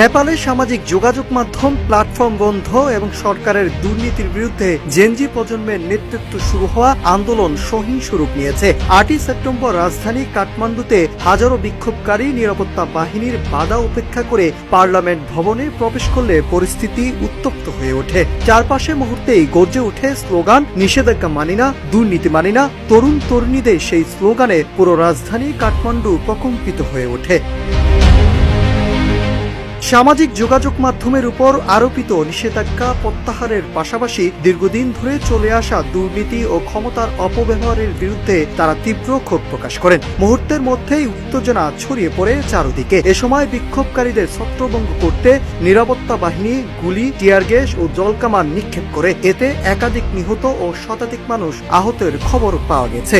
নেপালে সামাজিক যোগাযোগ মাধ্যম, প্ল্যাটফর্ম বন্ধ এবং সরকারের দুর্নীতির বিরুদ্ধে জেনজি প্রজন্মের নেতৃত্ব শুরু হওয়া আন্দোলন সহিংস রূপ নিয়েছে। আটই সেপ্টেম্বর রাজধানী কাঠমান্ডুতে হাজারো বিক্ষোভকারী নিরাপত্তা বাহিনীর বাধা উপেক্ষা করে পার্লামেন্ট ভবনে প্রবেশ করলে পরিস্থিতি উত্তপ্ত হয়ে ওঠে। চারপাশে মুহূর্তেই গর্জে ওঠে স্লোগান, নিষেধাজ্ঞা মানি না, দুর্নীতি মানি না তরুণ তরুণীদের সেই স্লোগানে পুরো রাজধানী কাঠমান্ডু প্রকম্পিত হয়ে ওঠে। সামাজিক যোগাযোগ মাধ্যমের উপর আরোপিত নিষেধাজ্ঞা প্রত্যাহারের পাশাপাশি দীর্ঘদিন ধরে চলে আসা দুর্নীতি ও ক্ষমতার অপব্যবহারের বিরুদ্ধে তারা তীব্র ক্ষোভ প্রকাশ করেন। মুহূর্তের মধ্যেই উত্তেজনা ছড়িয়ে পড়ে চারদিকে। এ সময় বিক্ষোভকারীদের ছত্রভঙ্গ করতে নিরাপত্তা বাহিনী, গুলি, টিয়ার গ্যাস ও জলকামান নিক্ষেপ করে। এতে একাধিক নিহত ও শতাধিক মানুষ আহতের খবর পাওয়া গেছে।